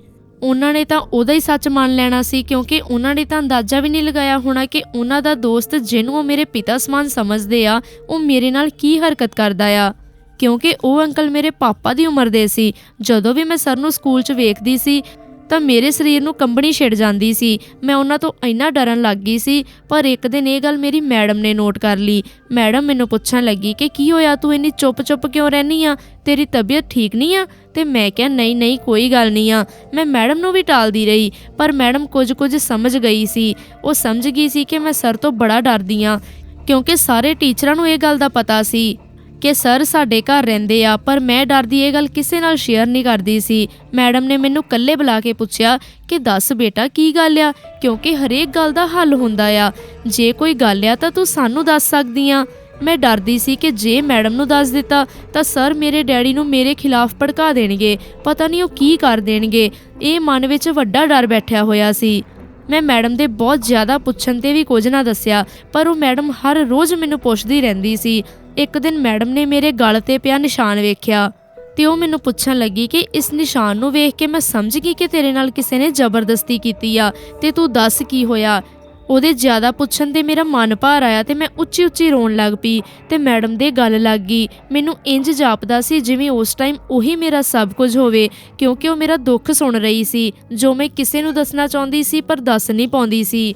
ਉਹਨਾਂ ਨੇ ਤਾਂ ਉਹਦਾ ਹੀ ਸੱਚ ਮੰਨ ਲੈਣਾ ਸੀ, ਕਿਉਂਕਿ ਉਹਨਾਂ ਨੇ ਤਾਂ ਅੰਦਾਜ਼ਾ ਵੀ ਨਹੀਂ ਲਗਾਇਆ ਹੋਣਾ ਕਿ ਉਹਨਾਂ ਦਾ ਦੋਸਤ ਜਿਹਨੂੰ ਉਹ ਮੇਰੇ ਪਿਤਾ ਸਮਾਨ ਸਮਝਦੇ ਆ, ਉਹ ਮੇਰੇ ਨਾਲ ਕੀ ਹਰਕਤ ਕਰਦਾ ਆ। ਕਿਉਂਕਿ ਉਹ ਅੰਕਲ ਮੇਰੇ ਪਾਪਾ ਦੀ ਉਮਰ ਦੇ ਸੀ। ਜਦੋਂ ਵੀ ਮੈਂ ਸਰ ਨੂੰ ਸਕੂਲ 'ਚ ਵੇਖਦੀ ਸੀ ਤਾਂ ਮੇਰੇ ਸਰੀਰ ਨੂੰ ਕੰਬਣੀ ਛਿੜ ਜਾਂਦੀ ਸੀ। ਮੈਂ ਉਹਨਾਂ ਤੋਂ ਇੰਨਾ ਡਰਨ ਲੱਗ ਗਈ ਸੀ, ਪਰ ਇੱਕ ਦਿਨ ਇਹ ਗੱਲ ਮੇਰੀ ਮੈਡਮ ਨੇ ਨੋਟ ਕਰ ਲਈ। ਮੈਡਮ ਮੈਨੂੰ ਪੁੱਛਣ ਲੱਗੀ ਕਿ ਕੀ ਹੋਇਆ, ਤੂੰ ਇੰਨੀ ਚੁੱਪ-ਚੁੱਪ ਕਿਉਂ ਰਹਿਨੀ ਆ? ਤੇਰੀ ਤਬੀਅਤ ਠੀਕ ਨਹੀਂ ਆ? ਤੇ ਮੈਂ ਕਿਹਾ, ਨਹੀਂ ਨਹੀਂ, ਕੋਈ ਗੱਲ ਨਹੀਂ ਆ। ਮੈਂ ਮੈਡਮ ਨੂੰ ਵੀ ਟਾਲਦੀ ਰਹੀ, ਪਰ ਮੈਡਮ ਕੁਝ ਕੁਝ ਸਮਝ ਗਈ ਸੀ। ਉਹ ਸਮਝ ਗਈ ਸੀ ਕਿ ਮੈਂ ਸਰ ਤੋਂ ਬੜਾ ਡਰਦੀ ਆ, ਕਿਉਂਕਿ ਸਾਰੇ ਟੀਚਰਾਂ ਨੂੰ ਇਹ ਗੱਲ ਦਾ ਪਤਾ ਸੀ। ਕਿ ਸਰ ਸਾਡੇ ਘਰ ਰਹਿੰਦੇ ਆ, ਪਰ ਮੈਂ ਡਰਦੀ ਇਹ ਗੱਲ ਕਿਸੇ ਨਾਲ ਸ਼ੇਅਰ ਨਹੀਂ ਕਰਦੀ ਸੀ। ਮੈਡਮ ਨੇ ਮੈਨੂੰ ਇਕੱਲੇ ਬੁਲਾ ਕੇ ਪੁੱਛਿਆ ਕਿ ਦੱਸ ਬੇਟਾ, ਕੀ ਗੱਲ ਆ? ਕਿਉਂਕਿ ਹਰੇਕ ਗੱਲ ਦਾ ਹੱਲ ਹੁੰਦਾ ਆ। ਜੇ ਕੋਈ ਗੱਲ ਆ ਤਾਂ ਤੂੰ ਸਾਨੂੰ ਦੱਸ ਸਕਦੀ ਆ। ਮੈਂ ਡਰਦੀ ਸੀ ਕਿ ਜੇ ਮੈਡਮ ਨੂੰ ਦੱਸ ਦਿੱਤਾ ਤਾਂ ਸਰ ਮੇਰੇ ਡੈਡੀ ਨੂੰ ਮੇਰੇ ਖਿਲਾਫ ਭੜਕਾ ਦੇਣਗੇ। ਪਤਾ ਨਹੀਂ ਉਹ ਕੀ ਕਰ ਦੇਣਗੇ। ਇਹ ਮਨ ਵਿੱਚ ਵੱਡਾ ਡਰ ਬੈਠਿਆ ਹੋਇਆ ਸੀ। ਮੈਂ ਮੈਡਮ ਦੇ ਬਹੁਤ ਜ਼ਿਆਦਾ ਪੁੱਛਣ ਤੇ ਵੀ ਕੁਝ ਨਾ ਦੱਸਿਆ, ਪਰ ਉਹ ਮੈਡਮ ਹਰ ਰੋਜ਼ ਮੈਨੂੰ ਪੁੱਛਦੀ ਰਹਿੰਦੀ ਸੀ। ਇੱਕ ਦਿਨ ਮੈਡਮ ਨੇ ਮੇਰੇ ਗਲ ਤੇ ਪਿਆ ਨਿਸ਼ਾਨ ਵੇਖਿਆ ਤੇ ਉਹ ਮੈਨੂੰ ਪੁੱਛਣ ਲੱਗੀ ਕਿ ਇਸ ਨਿਸ਼ਾਨ ਨੂੰ ਵੇਖ ਕੇ ਮੈਂ ਸਮਝ ਗਈ ਕਿ ਤੇਰੇ ਨਾਲ ਕਿਸੇ ਨੇ ਜ਼ਬਰਦਸਤੀ ਕੀਤੀ ਆ ਤੇ ਤੂੰ ਦੱਸ ਕੀ ਹੋਇਆ? ਉਹਦੇ ਜ਼ਿਆਦਾ ਪੁੱਛਣ ਤੇ ਮੇਰਾ ਮਨ ਭਾਰ ਆਇਆ ਤੇ ਮੈਂ ਉੱਚੀ ਉੱਚੀ ਰੋਣ ਲੱਗ ਪਈ ਤੇ ਮੈਡਮ ਦੇ ਗੱਲ ਲੱਗ ਗਈ। ਮੈਨੂੰ ਇੰਜ ਜਾਪਦਾ ਸੀ ਜਿਵੇਂ ਉਸ ਟਾਈਮ ਉਹੀ ਮੇਰਾ ਸਭ ਕੁਝ ਹੋਵੇ, ਕਿਉਂਕਿ ਉਹ ਮੇਰਾ ਦੁੱਖ ਸੁਣ ਰਹੀ ਸੀ, ਜੋ ਮੈਂ ਕਿਸੇ ਨੂੰ ਦੱਸਣਾ ਚਾਹੁੰਦੀ ਸੀ ਪਰ ਦੱਸ ਨਹੀਂ ਪਾਉਂਦੀ ਸੀ।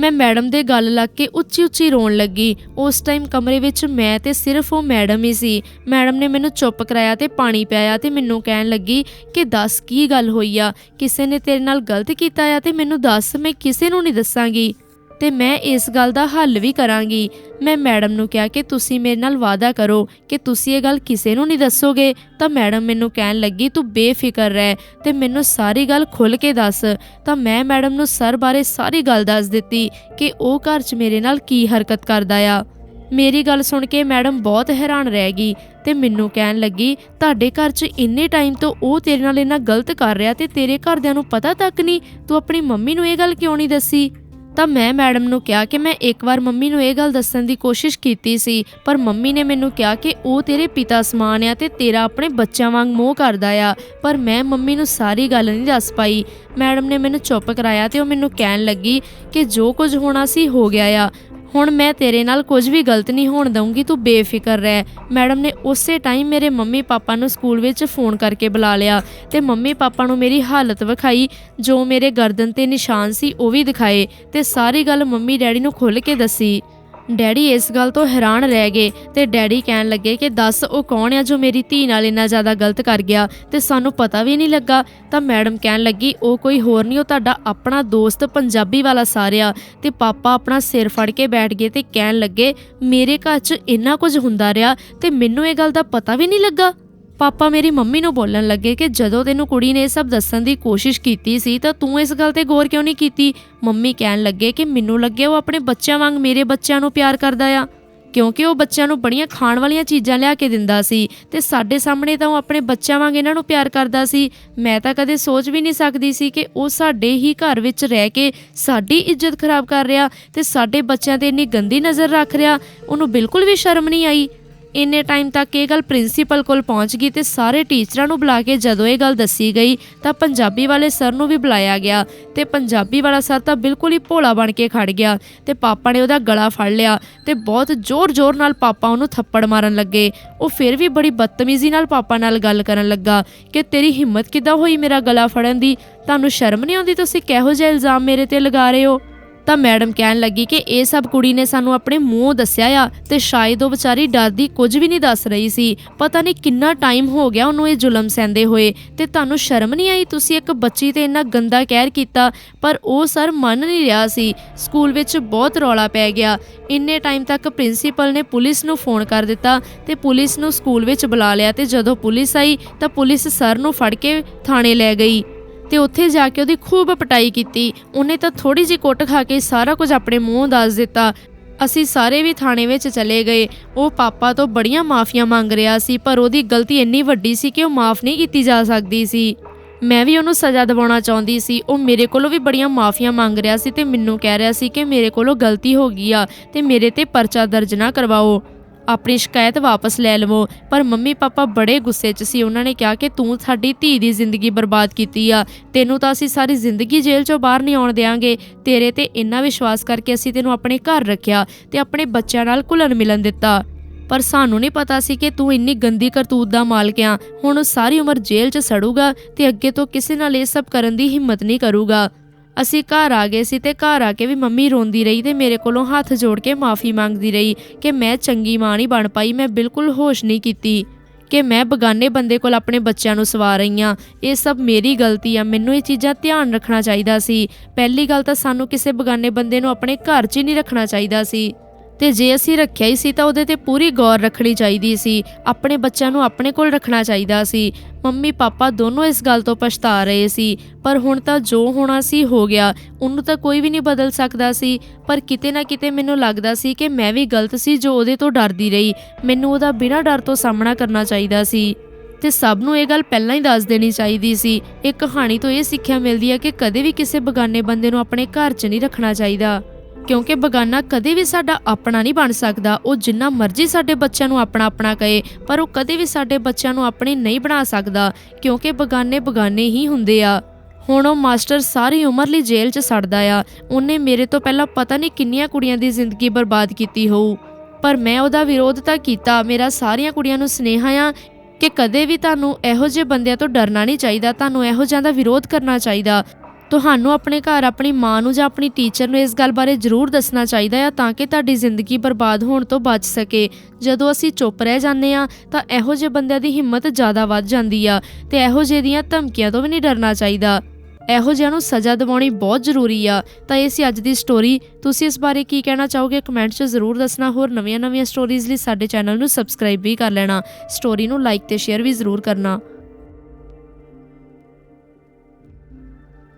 ਮੈਂ ਮੈਡਮ ਦੇ ਗੱਲ ਲੱਗ ਕੇ ਉੱਚੀ ਉੱਚੀ ਰੋਣ ਲੱਗੀ। ਉਸ ਟਾਈਮ ਕਮਰੇ ਵਿੱਚ ਮੈਂ ਤੇ ਸਿਰਫ ਉਹ ਮੈਡਮ ਹੀ ਸੀ। ਮੈਡਮ ਨੇ ਮੈਨੂੰ ਚੁੱਪ ਕਰਾਇਆ ਤੇ ਪਾਣੀ ਪਿਆਇਆ ਤੇ ਮੈਨੂੰ ਕਹਿਣ ਲੱਗੀ ਕਿ ਦੱਸ ਕੀ ਗੱਲ ਹੋਈ ਆ? ਕਿਸੇ ਨੇ ਤੇਰੇ ਨਾਲ ਗਲਤ ਕੀਤਾ ਆ ਤੇ ਮੈਨੂੰ ਦੱਸ, ਮੈਂ ਕਿਸੇ ਨੂੰ ਨਹੀਂ ਦੱਸਾਂਗੀ। ਤੇ ਮੈਂ ਇਸ ਗੱਲ ਦਾ ਹੱਲ ਵੀ ਕਰਾਂਗੀ। ਮੈਂ ਮੈਡਮ ਨੂੰ ਕਿਹਾ ਕਿ ਤੁਸੀਂ ਮੇਰੇ ਨਾਲ ਵਾਅਦਾ ਕਰੋ ਕਿ ਤੁਸੀਂ ਇਹ ਗੱਲ ਕਿਸੇ ਨੂੰ ਨਹੀਂ ਦੱਸੋਗੇ। ਤਾਂ ਮੈਡਮ ਮੈਨੂੰ ਕਹਿਣ ਲੱਗੀ, ਤੂੰ ਬੇਫਿਕਰ ਰਹਿ ਤੇ ਮੈਨੂੰ ਸਾਰੀ ਗੱਲ ਖੁੱਲ ਕੇ ਦੱਸ। ਤਾਂ ਮੈਂ ਮੈਡਮ ਨੂੰ ਸਰ ਬਾਰੇ ਸਾਰੀ ਗੱਲ ਦੱਸ ਦਿੱਤੀ ਕਿ ਉਹ ਘਰ 'ਚ ਮੇਰੇ ਨਾਲ ਕੀ ਹਰਕਤ ਕਰਦਾ ਆ। ਮੇਰੀ ਗੱਲ ਸੁਣ ਕੇ ਮੈਡਮ ਬਹੁਤ ਹੈਰਾਨ ਰਹਿ ਗਈ ਤੇ ਮੈਨੂੰ ਕਹਿਣ ਲੱਗੀ, ਤੁਹਾਡੇ ਘਰ 'ਚ ਇੰਨੇ ਟਾਈਮ ਤੋਂ ਉਹ ਤੇਰੇ ਨਾਲ ਇੰਨਾ ਗਲਤ ਕਰ ਰਿਹਾ ਤੇ ਤੇਰੇ ਘਰਦਿਆਂ ਨੂੰ ਪਤਾ ਤੱਕ ਨਹੀਂ? ਤੂੰ ਆਪਣੀ ਮੰਮੀ ਨੂੰ ਇਹ ਗੱਲ ਕਿਉਂ ਨਹੀਂ ਦੱਸੀ? ਤਾਂ ਮੈਂ ਮੈਡਮ ਨੂੰ ਕਿਹਾ ਕਿ ਮੈਂ ਇੱਕ ਵਾਰ ਮੰਮੀ ਨੂੰ ਇਹ ਗੱਲ ਦੱਸਣ ਦੀ ਕੋਸ਼ਿਸ਼ ਕੀਤੀ ਸੀ, ਪਰ ਮੰਮੀ ਨੇ ਮੈਨੂੰ ਕਿਹਾ ਕਿ ਉਹ ਤੇਰੇ ਪਿਤਾ ਸਮਾਨ ਆ ਤੇ ਤੇਰਾ ਆਪਣੇ ਬੱਚਿਆਂ ਵਾਂਗ ਮੋਹ ਕਰਦਾ ਆ, ਪਰ ਮੈਂ ਮੰਮੀ ਨੂੰ ਸਾਰੀ ਗੱਲ ਨਹੀਂ ਦੱਸ ਪਾਈ। ਮੈਡਮ ਨੇ ਮੈਨੂੰ ਚੁੱਪ ਕਰਾਇਆ ਤੇ ਉਹ ਮੈਨੂੰ ਕਹਿਣ ਲੱਗੀ ਕਿ ਜੋ ਕੁਝ ਹੋਣਾ ਸੀ ਹੋ ਗਿਆ ਆ। ਹੁਣ ਮੈਂ ਤੇਰੇ ਨਾਲ ਕੁਝ ਵੀ ਗਲਤ ਨਹੀਂ ਹੋਣ ਦਊਂਗੀ, ਤੂੰ ਬੇਫਿਕਰ ਰਹਿ। ਮੈਡਮ ਨੇ ਉਸੇ ਟਾਈਮ ਮੇਰੇ ਮੰਮੀ ਪਾਪਾ ਨੂੰ ਸਕੂਲ ਵਿੱਚ ਫੋਨ ਕਰਕੇ ਬੁਲਾ ਲਿਆ ਤੇ ਮੰਮੀ ਪਾਪਾ ਨੂੰ ਮੇਰੀ ਹਾਲਤ ਵਿਖਾਈ, ਜੋ ਮੇਰੇ ਗਰਦਨ ਤੇ ਨਿਸ਼ਾਨ ਸੀ ਉਹ ਵੀ ਦਿਖਾਏ ਤੇ ਸਾਰੀ ਗੱਲ ਮੰਮੀ ਡੈਡੀ ਨੂੰ ਖੁੱਲ੍ਹ ਕੇ ਦੱਸੀ। ਡੈਡੀ ਇਸ ਗੱਲ ਤੋਂ ਹੈਰਾਨ ਰਹਿ ਗਏ ਤੇ ਡੈਡੀ ਕਹਿਣ ਲੱਗੇ ਕਿ ਦੱਸ, ਉਹ ਕੌਣ ਆ ਜੋ ਮੇਰੀ ਧੀ ਨਾਲ ਇੰਨਾ ਜ਼ਿਆਦਾ ਗਲਤ ਕਰ ਗਿਆ ਤੇ ਸਾਨੂੰ ਪਤਾ ਵੀ ਨਹੀਂ ਲੱਗਾ। ਤਾਂ ਮੈਡਮ ਕਹਿਣ ਲੱਗੀ, ਉਹ ਕੋਈ ਹੋਰ ਨਹੀਂ, ਉਹ ਤੁਹਾਡਾ ਆਪਣਾ ਦੋਸਤ ਪੰਜਾਬੀ ਵਾਲਾ ਸਾਰਿਆ ਤੇ ਪਾਪਾ ਆਪਣਾ ਸਿਰ ਫੜ ਕੇ ਬੈਠ ਗਏ ਤੇ ਕਹਿਣ ਲੱਗੇ, ਮੇਰੇ ਘਰ 'ਚ ਇੰਨਾ ਕੁਝ ਹੁੰਦਾ ਰਿਹਾ ਤੇ ਮੈਨੂੰ ਇਹ ਗੱਲ ਦਾ ਪਤਾ ਵੀ ਨਹੀਂ ਲੱਗਾ। ਪਾਪਾ ਮੇਰੀ ਮੰਮੀ ਨੂੰ ਬੋਲਣ ਲੱਗੇ ਕਿ ਜਦੋਂ ਤੈਨੂੰ ਕੁੜੀ ਨੇ ਇਹ ਸਭ ਦੱਸਣ ਦੀ ਕੋਸ਼ਿਸ਼ ਕੀਤੀ ਸੀ ਤਾਂ ਤੂੰ ਇਸ ਗੱਲ ਤੇ ਗੌਰ ਕਿਉਂ ਨਹੀਂ ਕੀਤੀ? ਮੰਮੀ ਕਹਿਣ ਲੱਗੇ ਕਿ ਮੈਨੂੰ ਲੱਗਿਆ ਉਹ ਆਪਣੇ ਬੱਚਿਆਂ ਵਾਂਗ ਮੇਰੇ ਬੱਚਿਆਂ ਨੂੰ ਪਿਆਰ ਕਰਦਾ ਆ। ਕਿਉਂਕਿ ਉਹ ਬੱਚਿਆਂ ਨੂੰ ਬੜੀਆਂ ਖਾਣ ਵਾਲੀਆਂ ਚੀਜ਼ਾਂ ਲਿਆ ਕੇ ਦਿੰਦਾ ਸੀ ਤੇ ਸਾਡੇ ਸਾਹਮਣੇ ਤਾਂ ਉਹ ਆਪਣੇ ਬੱਚਿਆਂ ਵਾਂਗ ਇਹਨਾਂ ਨੂੰ ਪਿਆਰ ਕਰਦਾ ਸੀ। ਮੈਂ ਤਾਂ ਕਦੇ ਸੋਚ ਵੀ ਨਹੀਂ ਸਕਦੀ ਸੀ ਕਿ ਉਹ ਸਾਡੇ ਹੀ ਘਰ ਵਿੱਚ ਰਹਿ ਕੇ ਸਾਡੀ ਇੱਜ਼ਤ ਖਰਾਬ ਕਰ ਰਿਹਾ ਤੇ ਸਾਡੇ ਬੱਚਿਆਂ ਤੇ ਇੰਨੀ ਗੰਦੀ ਨਜ਼ਰ ਰੱਖ ਰਿਹਾ। ਉਹਨੂੰ ਬਿਲਕੁਲ ਵੀ ਸ਼ਰਮ ਨਹੀਂ ਆਈ। ਇੰਨੇ ਟਾਈਮ ਤੱਕ ਇਹ ਗੱਲ ਪ੍ਰਿੰਸੀਪਲ ਕੋਲ ਪਹੁੰਚ ਗਈ ਤੇ ਸਾਰੇ ਟੀਚਰਾਂ ਨੂੰ ਬੁਲਾ ਕੇ ਜਦੋਂ ਇਹ ਗੱਲ ਦੱਸੀ ਗਈ, ਤਾਂ ਪੰਜਾਬੀ ਵਾਲੇ ਸਰ ਨੂੰ ਵੀ ਬੁਲਾਇਆ ਗਿਆ ਤੇ ਪੰਜਾਬੀ ਵਾਲਾ ਸਰ ਤਾਂ ਬਿਲਕੁਲ ਹੀ ਭੋਲਾ ਬਣ ਕੇ ਖੜ ਗਿਆ ਤੇ ਪਾਪਾ ਨੇ ਉਹਦਾ ਗਲਾ ਫੜ ਲਿਆ ਤੇ ਬਹੁਤ ਜ਼ੋਰ-ਜ਼ੋਰ ਨਾਲ ਪਾਪਾ ਉਹਨੂੰ ਥੱਪੜ ਮਾਰਨ ਲੱਗੇ। ਉਹ ਫਿਰ ਵੀ ਬੜੀ ਬਦਤਮੀਜ਼ੀ ਨਾਲ ਪਾਪਾ ਨਾਲ ਗੱਲ ਕਰਨ ਲੱਗਾ ਕਿ ਤੇਰੀ ਹਿੰਮਤ ਕਿੱਦਾਂ ਹੋਈ ਮੇਰਾ ਗਲਾ ਫੜਨ ਦੀ? ਤੁਹਾਨੂੰ ਸ਼ਰਮ ਨਹੀਂ ਆਉਂਦੀ ਤੁਸੀਂ ਕਿਹੋ ਜਿਹਾ ਇਲਜ਼ਾਮ ਮੇਰੇ ਤੇ ਲਗਾ ਰਹੇ ਹੋ? ਤਾਂ ਮੈਡਮ ਕਹਿਣ ਲੱਗੀ ਕਿ ਇਹ ਸਭ ਕੁੜੀ ਨੇ ਸਾਨੂੰ ਆਪਣੇ ਮੂੰਹ ਦੱਸਿਆ ਆ ਤੇ ਸ਼ਾਇਦ ਉਹ ਵਿਚਾਰੀ ਡਰਦੀ ਕੁਝ ਵੀ ਨਹੀਂ ਦੱਸ ਰਹੀ ਸੀ। ਪਤਾ ਨਹੀਂ ਕਿੰਨਾ ਟਾਈਮ ਹੋ ਗਿਆ ਉਹਨੂੰ ਇਹ ਜ਼ੁਲਮ ਸਹਿੰਦੇ ਹੋਏ। ਤੇ ਤੁਹਾਨੂੰ ਸ਼ਰਮ ਨਹੀਂ ਆਈ? ਤੁਸੀਂ ਇੱਕ ਬੱਚੀ ਤੇ ਇੰਨਾ ਗੰਦਾ ਕਹਿਰ ਕੀਤਾ, ਪਰ ਉਹ ਸਰ ਮੰਨ ਨਹੀਂ ਰਿਹਾ ਸੀ। ਸਕੂਲ ਵਿੱਚ ਬਹੁਤ ਰੌਲਾ ਪੈ ਗਿਆ। ਇੰਨੇ ਟਾਈਮ ਤੱਕ ਪ੍ਰਿੰਸੀਪਲ ਨੇ ਪੁਲਿਸ ਨੂੰ ਫੋਨ ਕਰ ਦਿੱਤਾ ਤੇ ਪੁਲਿਸ ਨੂੰ ਸਕੂਲ ਵਿੱਚ ਬੁਲਾ ਲਿਆ ਤੇ ਜਦੋਂ ਪੁਲਿਸ ਆਈ ਤਾਂ ਪੁਲਿਸ ਸਰ ਨੂੰ ਫੜ ਕੇ ਥਾਣੇ ਲੈ ਗਈ। ਤੇ ਉੱਥੇ ਜਾ ਕੇ ਉਹਦੀ ਖੂਬ ਪਟਾਈ ਕੀਤੀ। ਉਹਨੇ ਤਾਂ ਥੋੜੀ ਜਿਹੀ ਕੁੱਟ ਖਾ ਕੇ ਸਾਰਾ ਕੁਝ ਆਪਣੇ ਮੂੰਹ ਦੱਸ ਦਿੱਤਾ। ਅਸੀਂ ਸਾਰੇ ਵੀ ਥਾਣੇ ਵਿੱਚ ਚਲੇ ਗਏ। ਉਹ ਪਾਪਾ ਤੋਂ ਬੜੀਆਂ ਮਾਫੀਆਂ ਮੰਗ ਰਿਹਾ ਸੀ, ਪਰ ਉਹਦੀ ਗਲਤੀ ਇੰਨੀ ਵੱਡੀ ਸੀ ਕਿ ਉਹ ਮਾਫ ਨਹੀਂ ਕੀਤੀ ਜਾ ਸਕਦੀ ਸੀ। ਮੈਂ ਵੀ ਉਹਨੂੰ ਸਜ਼ਾ ਦਿਵਾਉਣਾ ਚਾਹੁੰਦੀ ਸੀ। ਉਹ ਮੇਰੇ ਕੋਲੋਂ ਵੀ ਬੜੀਆਂ ਮਾਫੀਆਂ ਮੰਗ ਰਿਹਾ ਸੀ ਤੇ ਮੈਨੂੰ ਕਹਿ ਰਿਹਾ ਸੀ ਕਿ ਮੇਰੇ ਕੋਲੋਂ ਗਲਤੀ ਹੋ ਗਈ ਆ ਤੇ ਮੇਰੇ ਤੇ ਪਰਚਾ ਦਰਜ ਨਾ ਕਰਵਾਓ। ਆਪਣੀ ਸ਼ਿਕਾਇਤ ਵਾਪਸ ਲੈ ਲਵੋ। ਪਰ ਮੰਮੀ ਪਾਪਾ ਬੜੇ ਗੁੱਸੇ 'ਚ ਸੀ। ਉਹਨਾਂ ਨੇ ਕਿਹਾ ਕਿ ਤੂੰ ਸਾਡੀ ਧੀ ਦੀ ਜ਼ਿੰਦਗੀ ਬਰਬਾਦ ਕੀਤੀ ਆ। ਤੈਨੂੰ ਤਾਂ ਅਸੀਂ ਸਾਰੀ ਜ਼ਿੰਦਗੀ ਜੇਲ੍ਹ 'ਚੋਂ ਬਾਹਰ ਨਹੀਂ ਆਉਣ ਦੇਾਂਗੇ ਤੇਰੇ ਤੇ ਇੰਨਾ ਵਿਸ਼ਵਾਸ ਕਰਕੇ ਅਸੀਂ ਤੈਨੂੰ ਆਪਣੇ ਘਰ ਰੱਖਿਆ ਤੇ ਆਪਣੇ ਬੱਚਿਆਂ ਨਾਲ ਘੁਲਣ ਮਿਲਣ ਦਿੱਤਾ। ਪਰ ਸਾਨੂੰ ਨਹੀਂ ਪਤਾ ਸੀ ਕਿ ਤੂੰ ਇੰਨੀ ਗੰਦੀ ਕਰਤੂਤ ਦਾ ਮਾਲਕ ਆ। ਹੁਣ ਉਹ ਸਾਰੀ ਉਮਰ ਜੇਲ੍ਹ 'ਚ ਸੜੂਗਾ ਤੇ ਅੱਗੇ ਤੋਂ ਕਿਸੇ ਨਾਲ ਇਹ ਸਭ ਕਰਨ ਦੀ ਹਿੰਮਤ ਨਹੀਂ ਕਰੂਗਾ। ਅਸੀਂ ਘਰ ਆ ਗਏ ਸੀ ਤੇ ਘਰ ਆ ਕੇ ਵੀ ਮੰਮੀ ਰੋਂਦੀ ਰਹੀ ਤੇ ਮੇਰੇ ਕੋਲੋਂ ਹੱਥ ਜੋੜ ਕੇ ਮਾਫੀ ਮੰਗਦੀ ਰਹੀ ਕਿ ਮੈਂ ਚੰਗੀ ਮਾਂ ਨਹੀਂ ਬਣ ਪਾਈ, ਮੈਂ ਬਿਲਕੁਲ ਹੋਸ਼ ਨਹੀਂ ਕੀਤੀ ਕਿ ਮੈਂ ਬਗਾਨੇ ਬੰਦੇ ਕੋਲ ਆਪਣੇ ਬੱਚਿਆਂ ਨੂੰ ਸਵਾ ਰਹੀ ਹਾਂ। ਇਹ ਸਭ ਮੇਰੀ ਗਲਤੀ ਆ, ਮੈਨੂੰ ਇਹ ਚੀਜ਼ਾਂ ਧਿਆਨ ਰੱਖਣਾ ਚਾਹੀਦਾ ਸੀ। ਪਹਿਲੀ ਗੱਲ ਤਾਂ ਸਾਨੂੰ ਕਿਸੇ ਬਗਾਨੇ ਬੰਦੇ ਨੂੰ ਆਪਣੇ ਘਰ 'ਚ ਹੀ ਨਹੀਂ ਰੱਖਣਾ ਚਾਹੀਦਾ ਸੀ। ਤੇ ਜੇ ਅਸੀਂ ਰੱਖਿਆ ਹੀ ਸੀ ਤਾਂ ਉਹਦੇ ਤੇ ਪੂਰੀ ਗੌਰ ਰੱਖਣੀ ਚਾਹੀਦੀ ਸੀ। ਆਪਣੇ ਬੱਚਿਆਂ ਨੂੰ ਆਪਣੇ ਕੋਲ ਰੱਖਣਾ ਚਾਹੀਦਾ ਸੀ। ਮੰਮੀ ਪਾਪਾ ਦੋਨੋਂ ਇਸ ਗੱਲ ਤੋਂ ਪਛਤਾ ਰਹੇ ਸੀ। ਪਰ ਹੁਣ ਤਾਂ ਜੋ ਹੋਣਾ ਸੀ ਹੋ ਗਿਆ। ਉਹਨੂੰ ਤਾਂ ਕੋਈ ਵੀ ਨਹੀਂ ਬਦਲ ਸਕਦਾ ਸੀ। ਪਰ ਕਿਤੇ ਨਾ ਕਿਤੇ ਮੈਨੂੰ ਲੱਗਦਾ ਸੀ ਕਿ ਮੈਂ ਵੀ ਗਲਤ ਸੀ ਜੋ ਉਹਦੇ ਤੋਂ ਡਰਦੀ ਰਹੀ। ਮੈਨੂੰ ਉਹਦਾ ਬਿਨਾਂ ਡਰ ਤੋਂ ਸਾਹਮਣਾ ਕਰਨਾ ਚਾਹੀਦਾ ਸੀ। ਤੇ ਸਭ ਨੂੰ ਇਹ ਗੱਲ ਪਹਿਲਾਂ ਹੀ ਦੱਸ ਦੇਣੀ ਚਾਹੀਦੀ ਸੀ। ਇਹ ਕਹਾਣੀ ਤੋਂ ਇਹ ਸਿੱਖਿਆ ਮਿਲਦੀ ਹੈ ਕਿ ਕਦੇ ਵੀ ਕਿਸੇ ਬਗਾਨੇ ਬੰਦੇ ਨੂੰ ਆਪਣੇ ਘਰ 'ਚ ਨਹੀਂ ਰੱਖਣਾ ਚਾਹੀਦਾ। ਕਿਉਂਕਿ ਬਗਾਨਾ ਕਦੇ ਵੀ ਸਾਡਾ ਆਪਣਾ ਨਹੀਂ ਬਣ ਸਕਦਾ। ਉਹ ਜਿੰਨਾ ਮਰਜ਼ੀ ਸਾਡੇ ਬੱਚਿਆਂ ਨੂੰ ਆਪਣਾ ਆਪਣਾ ਕਹੇ, ਪਰ ਉਹ ਕਦੇ ਵੀ ਸਾਡੇ ਬੱਚਿਆਂ ਨੂੰ ਆਪਣੇ ਨਹੀਂ ਬਣਾ ਸਕਦਾ, ਕਿਉਂਕਿ ਬਗਾਨੇ ਬਗਾਨੇ ਹੀ ਹੁੰਦੇ ਆ। ਹੁਣ ਉਹ ਮਾਸਟਰ ਸਾਰੀ ਉਮਰ ਲਈ ਜੇਲ੍ਹ 'ਚ ਸੜਦਾ ਆ। ਉਹਨੇ ਮੇਰੇ ਤੋਂ ਪਹਿਲਾਂ ਪਤਾ ਨਹੀਂ ਕਿੰਨੀਆਂ ਕੁੜੀਆਂ ਦੀ ਜ਼ਿੰਦਗੀ ਬਰਬਾਦ ਕੀਤੀ ਹੋਊ। ਪਰ ਮੈਂ ਉਹਦਾ ਵਿਰੋਧ ਤਾਂ ਕੀਤਾ। ਮੇਰਾ ਸਾਰੀਆਂ ਕੁੜੀਆਂ ਨੂੰ ਸੁਨੇਹਾ ਆ ਕਿ ਕਦੇ ਵੀ ਤੁਹਾਨੂੰ ਇਹੋ ਜਿਹੇ ਬੰਦਿਆਂ ਤੋਂ ਡਰਨਾ ਨਹੀਂ ਚਾਹੀਦਾ। ਤੁਹਾਨੂੰ ਇਹੋ ਜਿਹਾਂ ਦਾ ਵਿਰੋਧ ਕਰਨਾ ਚਾਹੀਦਾ। ਤੁਹਾਨੂੰ ਆਪਣੇ ਘਰ, ਆਪਣੀ ਮਾਂ ਨੂੰ ਜਾਂ ਆਪਣੀ ਟੀਚਰ ਨੂੰ ਇਸ ਗੱਲ ਬਾਰੇ ਜ਼ਰੂਰ ਦੱਸਣਾ ਚਾਹੀਦਾ ਹੈ ਤਾਂ ਕਿ ਤੁਹਾਡੀ ਜ਼ਿੰਦਗੀ ਬਰਬਾਦ ਹੋਣ ਤੋਂ ਬਚ ਸਕੇ। ਜਦੋਂ ਅਸੀਂ ਚੁੱਪ ਰਹਿ ਜਾਂਦੇ ਆ ਤਾਂ ਇਹੋ ਜਿਹੇ ਬੰਦਿਆਂ ਦੀ ਹਿੰਮਤ ਜ਼ਿਆਦਾ ਵੱਧ ਜਾਂਦੀ ਆ ਤੇ ਇਹੋ ਜਿਹੇ ਦੀਆਂ ਧਮਕੀਆਂ ਤੋਂ ਵੀ ਨਹੀਂ ਡਰਨਾ ਚਾਹੀਦਾ। ਇਹੋ ਜਿਹਿਆਂ ਨੂੰ ਸਜ਼ਾ ਦਿਵਾਉਣੀ ਬਹੁਤ ਜ਼ਰੂਰੀ ਆ। ਤਾਂ ਇਹ ਸੀ ਅੱਜ ਦੀ ਸਟੋਰੀ ਤੁਸੀਂ ਇਸ ਬਾਰੇ ਕੀ ਕਹਿਣਾ ਚਾਹੋਗੇ? ਕਮੈਂਟ 'ਚ ਜ਼ਰੂਰ ਦੱਸਣਾ। ਹੋਰ ਨਵੀਆਂ-ਨਵੀਆਂ ਸਟੋਰੀਜ਼ ਲਈ ਸਾਡੇ ਚੈਨਲ ਨੂੰ ਸਬਸਕ੍ਰਾਈਬ ਵੀ ਕਰ ਲੈਣਾ। ਸਟੋਰੀ ਨੂੰ ਲਾਈਕ ਤੇ ਸ਼ੇਅਰ ਵੀ ਜ਼ਰੂਰ ਕਰਨਾ।